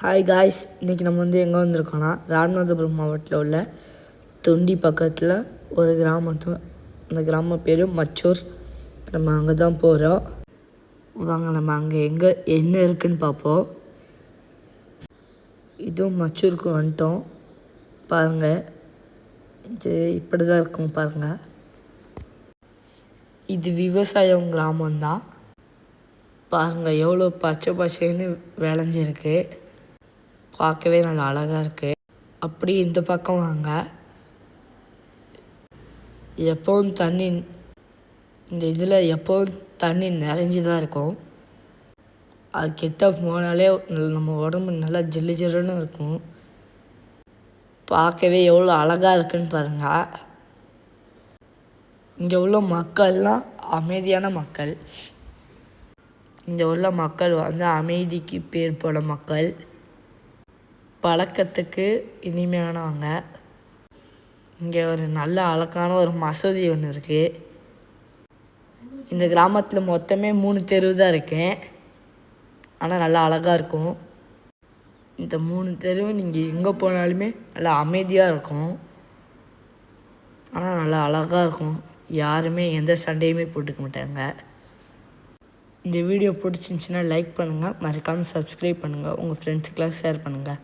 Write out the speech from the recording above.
Hi guys இன்றைக்கி நம்ம வந்து எங்கே வந்திருக்கோன்னா ராமநாதபுரம் மாவட்டத்தில் உள்ள தொண்டி பக்கத்தில் ஒரு கிராமத்து அந்த கிராம பேர் மச்சூர். நம்ம அங்கே தான் போகிறோம் வாங்க நம்ம அங்கே எங்கே என்ன இருக்குதுன்னு பார்ப்போம். இதுவும் மச்சூருக்கு வந்துட்டோம். பாருங்கள் சரி இப்படி தான் இருக்கும் பாருங்கள் இது விவசாயம் கிராமம்தான். பாருங்கள் எவ்வளோ பச்சை பச்சைன்னு விளைஞ்சிருக்கு. பார்க்கவே நல்லா அழகாக இருக்குது அப்படி இந்த பக்கம் வாங்க. எப்போவும் தண்ணி இந்த இதில் எப்போவும் தண்ணி நிறைஞ்சி தான் இருக்கும். அது கிட்ட போனாலே நல்ல- நம்ம உடம்பு நல்லா ஜில்லு ஜில்லுன்னு இருக்கும். பார்க்கவே எவ்வளோ அழகாக இருக்குன்னு பாருங்கள் இங்கே உள்ள மக்கள்லாம் அமைதியான மக்கள். இங்கே உள்ள மக்கள் வந்து அமைதிக்கு பேர் போன மக்கள். பழக்கத்துக்கு இனிமையானவங்க. இங்கே ஒரு நல்ல அழகான ஒரு மசூதி ஒன்று இருக்குது இந்த கிராமத்தில் மொத்தமே மூணு தெருவு தான் இருக்கேன். ஆனால் நல்லா அழகாக இருக்கும். இந்த மூணு தெருவும் நீங்கள் எங்கே போனாலுமே நல்லா அமைதியாக இருக்கும். ஆனால் நல்லா அழகாக இருக்கும். யாருமே எந்த சண்டையுமே போட்டுக்க மாட்டாங்க. இந்த வீடியோ பிடிச்சிருந்துச்சின்னா லைக் பண்ணுங்கள் மறக்காமல் சப்ஸ்கிரைப் பண்ணுங்கள் உங்கள் ஃப்ரெண்ட்ஸுக்கெலாம் ஷேர் பண்ணுங்கள்